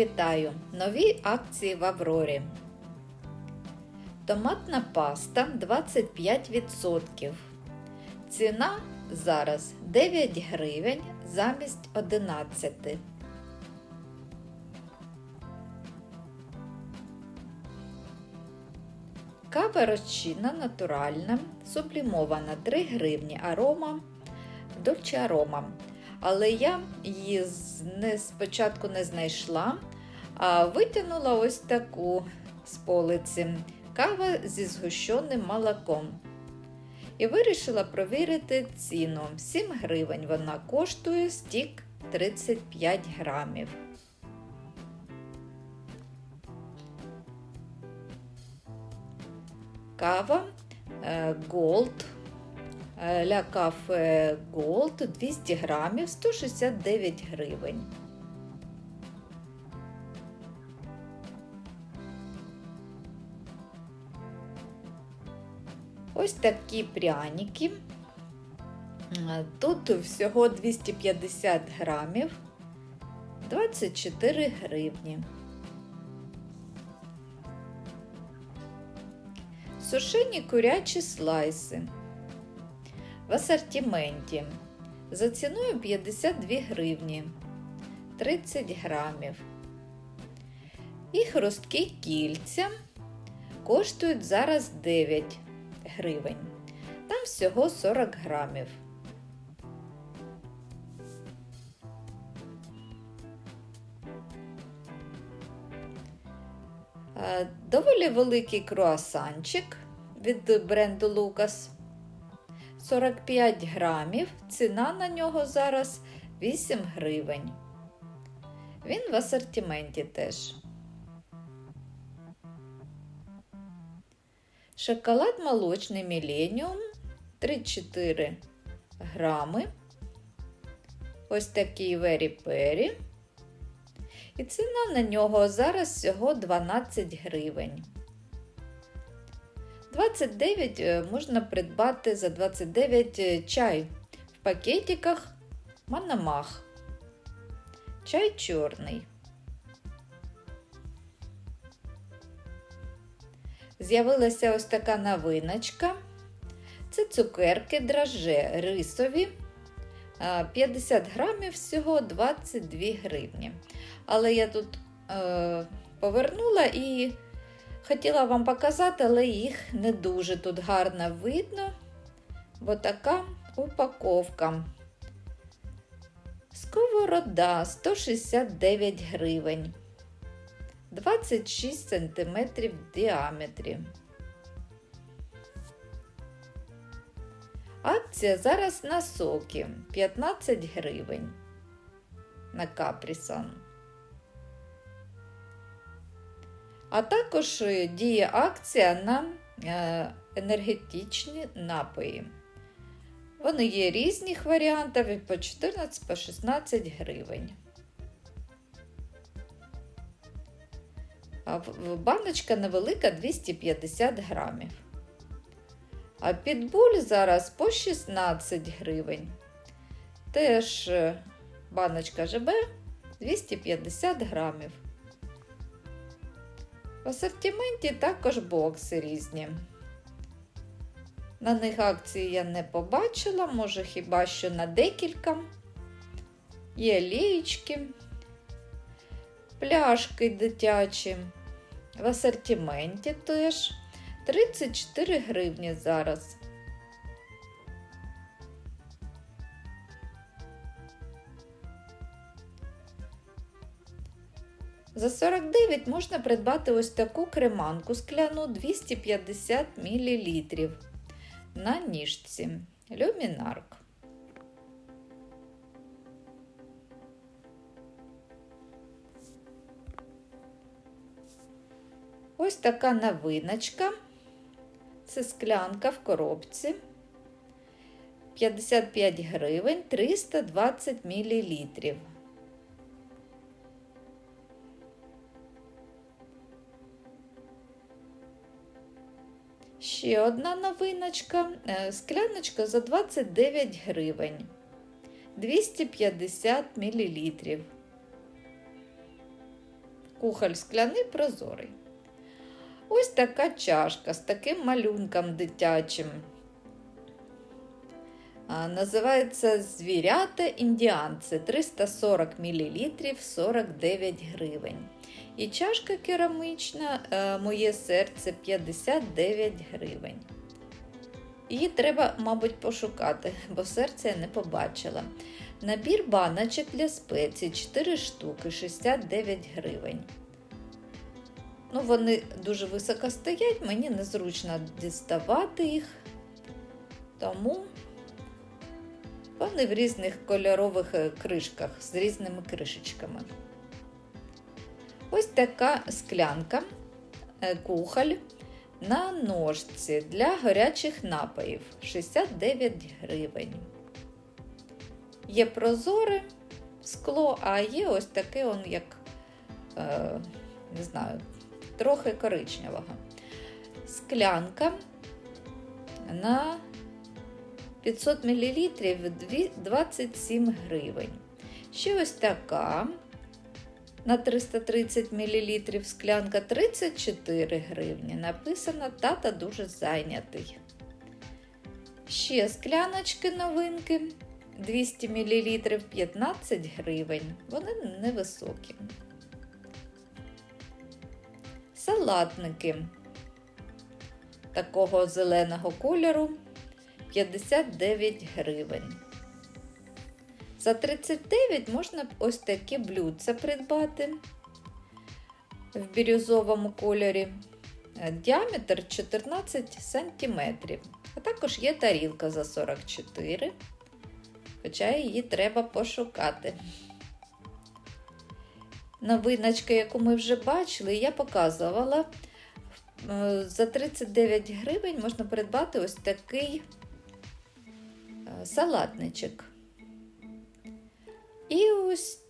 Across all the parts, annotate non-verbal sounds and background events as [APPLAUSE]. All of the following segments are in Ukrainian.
вітаю! Нові акції в Аврорі. Томатна паста 25%. Ціна зараз 9 гривень замість 11. Кава розчинна натуральна, сублімована 3 гривні арома, дольче арома. Але я її не, спочатку не знайшла, а витягнула ось таку з полиці кава зі згущеним молоком. І вирішила провірити ціну. 7 гривень вона коштує стік 35 грамів. Кава е, Gold Ля Кафе Gold 200 грамів 169 гривень. Ось такі пряники. Е, Тут всього 250 грамів, 24 гривні. Сушені курячі слайси в асортименті за ціною 52 гривні 30 грамів. І хрусткі кільця коштують зараз 9 гривень. Там всього 40 грамів. Е, Доволі великий круасанчик від бренду Лукас. 45 грамів. Ціна на нього зараз 8 гривень. Він в асортименті теж. Шоколад молочний Міленіум 3-4 грами. Ось такий Very Perry. І ціна на нього зараз всього 12 гривень. 29 е, можна придбати за 29 е, чай в пакетиках Манамах. Чай чорний. З'явилася ось така новиночка. Це цукерки драже рисові. 50 грамів всього 22 гривні. Але я тут е, повернула і хотіла вам показати, але їх не дуже тут гарно видно. Бо така упаковка. Сковорода 169 гривень. 26 см в діаметрі. Акція зараз на соки 15 гривень на капрісан. А також е, діє акція на е, енергетичні напої. Вони є різних варіантів від по 14 по 16 гривень. Баночка невелика 250 грамів. А підбуль зараз по 16 гривень. Теж е, баночка ЖБ 250 грамів. В асортименті також бокси різні. На них акції я не побачила, може хіба що на декілька. Є лієчки, пляшки дитячі. В асортименті теж 34 гривні зараз. За 49 можна придбати ось таку креманку скляну 250 мл на ніжці. Люмінарк. Ось така новиночка. Це склянка в коробці. 55 гривень 320 мл. Ще одна новиночка. Е, Скляночка за 29 гривень. 250 мл. Кухоль скляний прозорий. Ось така чашка з таким малюнком дитячим. Називається Звірята індіанці 340 мл 49 гривень. І чашка керамична, е, моє серце 59 гривень. Її треба, мабуть, пошукати, бо серце я не побачила. Набір баночок для спецій 4 штуки 69 гривень. Ну, вони дуже високо стоять, мені незручно діставати їх. Тому вони в різних кольорових е, кришках з різними кришечками. Ось така склянка, е, кухоль на ножці для гарячих напоїв 69 гривень. Є прозоре скло, а є ось таке, он як, е, не знаю, трохи коричневого. Склянка на 500 мл 27 гривень. Ще ось така на 330 мл склянка 34 гривні. Написано тата дуже зайнятий. Ще скляночки новинки 200 мл 15 гривень. Вони невисокі. Салатники такого зеленого кольору 59 гривень. За 39 можна ось такі блюдця придбати в бірюзовому кольорі. Діаметр 14 см. А також є тарілка за 44 хоча її треба пошукати. Новиночка, яку ми вже бачили, я показувала. Е, За 39 гривень можна придбати ось такий салатничок. І ось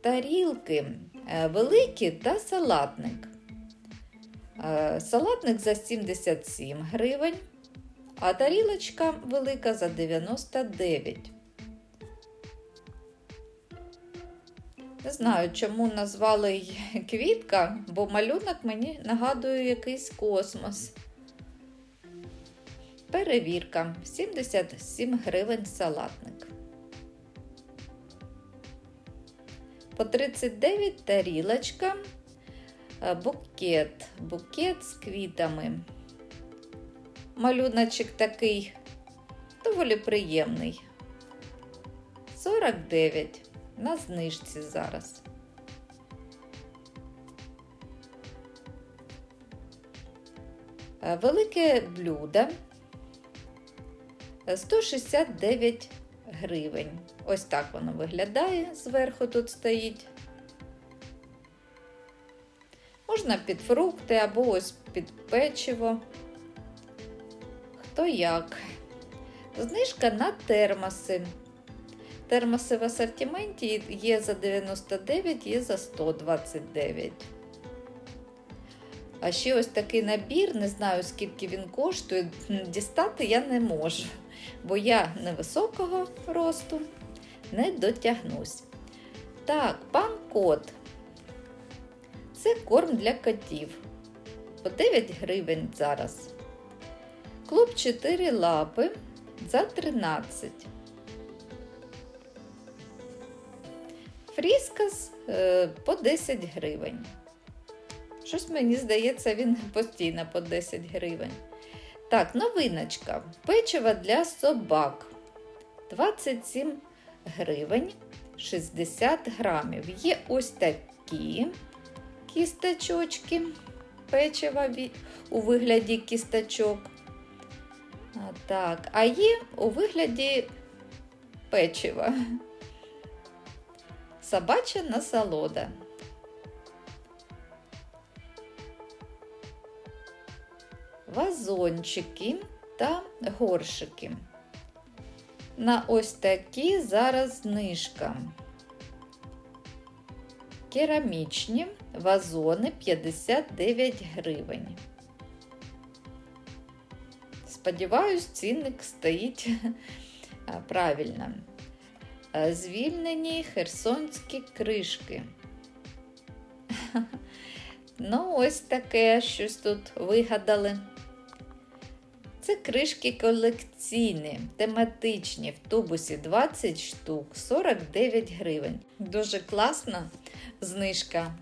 тарілки е, великі та салатник. Салатник за 77 гривень, а тарілочка велика за 99. Не знаю, чому назвали квітка, бо малюнок мені нагадує якийсь космос. Перевірка 77 гривень салатник. По 39 тарілочка, е, букет, букет з квітами. Малюночок такий доволі приємний. 49 на знижці зараз. Е, Велике блюдо 169 гривень. Ось так воно виглядає, зверху тут стоїть. Можна під фрукти або ось під печиво. Хто як. Знижка на термоси. Термоси в асортименті є за 99, є за 129. А ще ось такий набір, не знаю, скільки він коштує, дістати я не можу, бо я невисокого росту не дотягнусь. Так, пан кот. Це корм для котів. По 9 гривень зараз. Клуб 4 лапи за 13. Фріскас е, по 10 гривень. Щось мені здається, він постійно по 10 гривень. Так, новиночка. Печиво для собак 27 гривень 60 грамів. Є ось такі кісточочки печива у вигляді кісточок. Так, а є у вигляді печива. Собача насолода. Вазончики та горшики. На ось такі зараз знижка. Керамічні вазони 59 гривень. Сподіваюсь, цінник стоїть правильно. Звільнені херсонські кришки. [LAUGHS] Ну, ось таке щось тут вигадали. Це кришки колекційні, тематичні, в тубусі 20 штук, 49 гривень. Дуже класна знижка.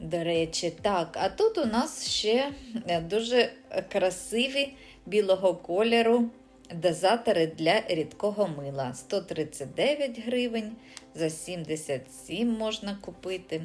До речі, так, а тут у нас ще е, дуже красиві білого кольору дозатори для рідкого мила. 139 гривень, за 77 можна купити.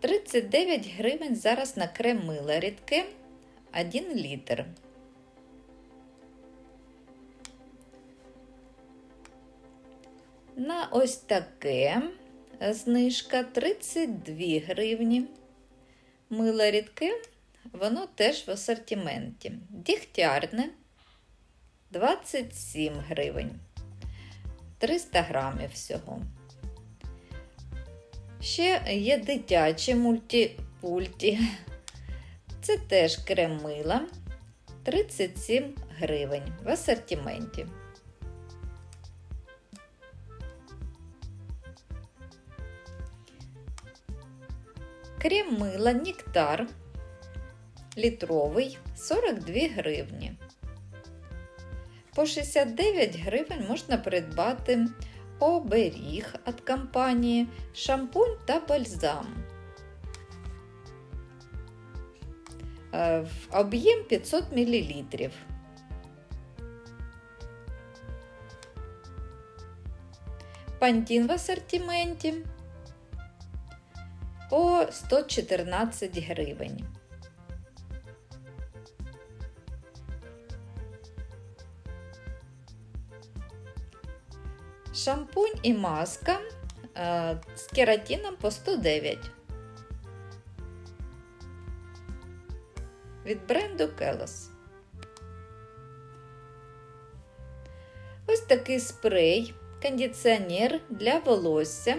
39 гривень зараз на крем мила рідке 1 літр. На ось таке знижка 32 гривні. Мило рідке, воно теж в асортименті. Дігтярне 27 гривень. 300 грамів всього. Ще є дитячі мультипульті. Це теж крем мила 37 гривень в асортименті. Крем мила Нектар літровий 42 гривні. По 69 гривень можна придбати оберіг від компанії, шампунь та бальзам. Об'єм 500 мл. Пантін в асортименті по 114 гривень. Шампунь і маска е, з кератином по 109. Від бренду Kelos. Ось такий спрей, кондиціонер для волосся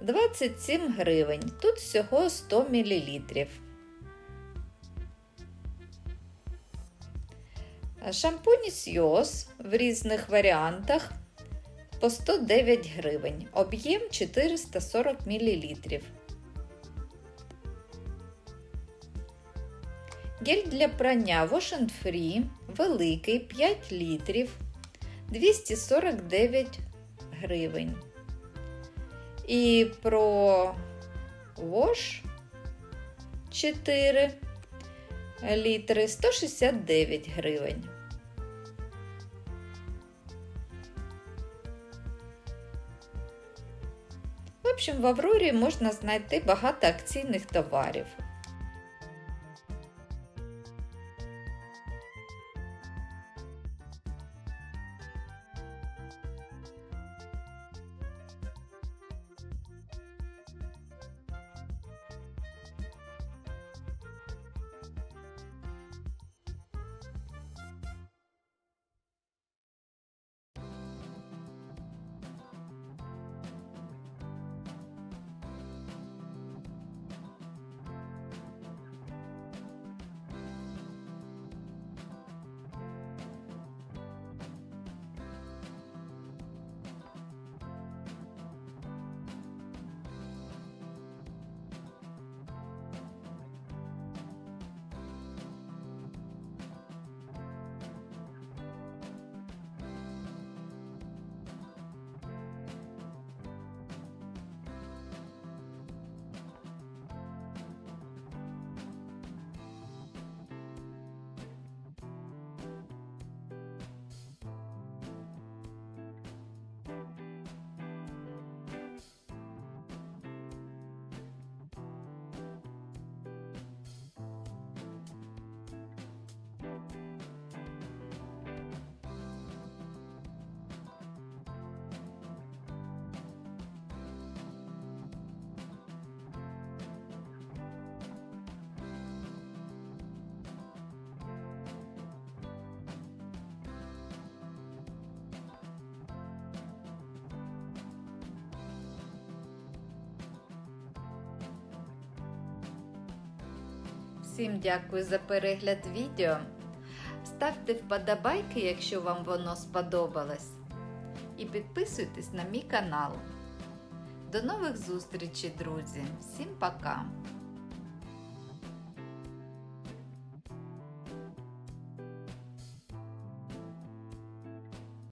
27 гривень. Тут всього 100 мл. Шампунь Сйоз в різних варіантах по 109 гривень, об'єм 440 мл. Гель для прання Wash Free великий 5 літрів 249 гривень. І про Wash 4 літри 169 гривень. В общем, в Аврорі можна знайти багато акційних товарів. Всім дякую за перегляд відео. Ставте вподобайки, якщо вам воно сподобалось. І підписуйтесь на мій канал. До нових зустрічей, друзі! Всім пока!